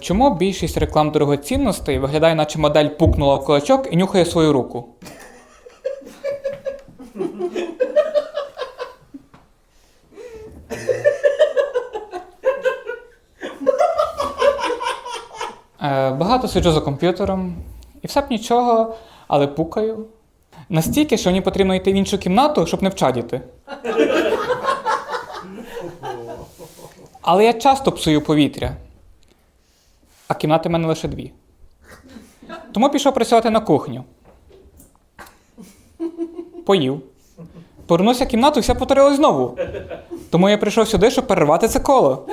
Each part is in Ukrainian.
Чому більшість реклам дорогоцінностей виглядає, наче модель пукнула в кулачок і нюхає свою руку? Е, Багато сиджу за комп'ютером, і все б нічого, але пукаю. Настільки, що мені потрібно йти в іншу кімнату, щоб не вчадіти. Але я часто псую повітря, а кімнати в мене лише дві. Тому пішов працювати на кухню. Поїв. Повернувся в кімнату і все повторилось знову. Тому я прийшов сюди, щоб перервати це коло.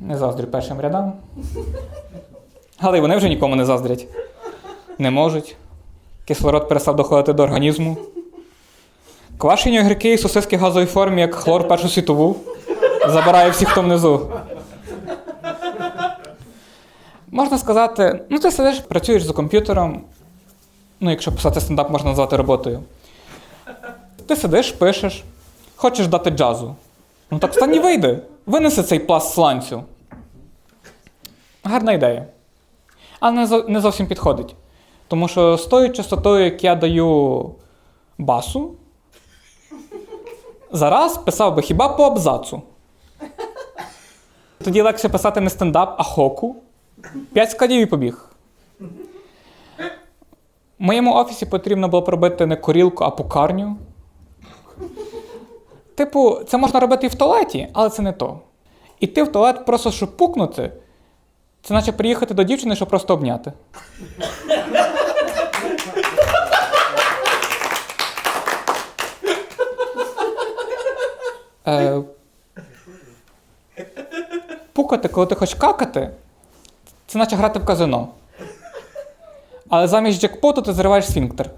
Не заздрю першим рядам. Але й вони вже нікому не заздрять. Не можуть. Кислород перестав доходити до організму. Квашені огірки і сосиски в газовій формі, як хлор Першу світову. Забирає всіх, хто внизу. Можна сказати, ну ти сидиш, працюєш за комп'ютером. Ну, якщо писати стендап можна назвати роботою. Ти сидиш, пишеш, хочеш дати джазу. Ну так встань і вийди. Винеси цей пласт сланцю. Гарна ідея. Але не, не зовсім підходить. Тому що з тою частотою, як я даю басу, зараз писав би хіба по абзацу. Тоді легше писати не стендап, а хоку. П'ять складів і побіг. В моєму офісі потрібно було пробити не корілку, а пукарню. Типу, це можна робити і в туалеті, але це не то. Іти в туалет просто щоб пукнути, це наче приїхати до дівчини, щоб просто обняти. Е, пукати, коли ти хочеш какати, це наче грати в казино. Але замість джекпоту ти зриваєш сфінктер.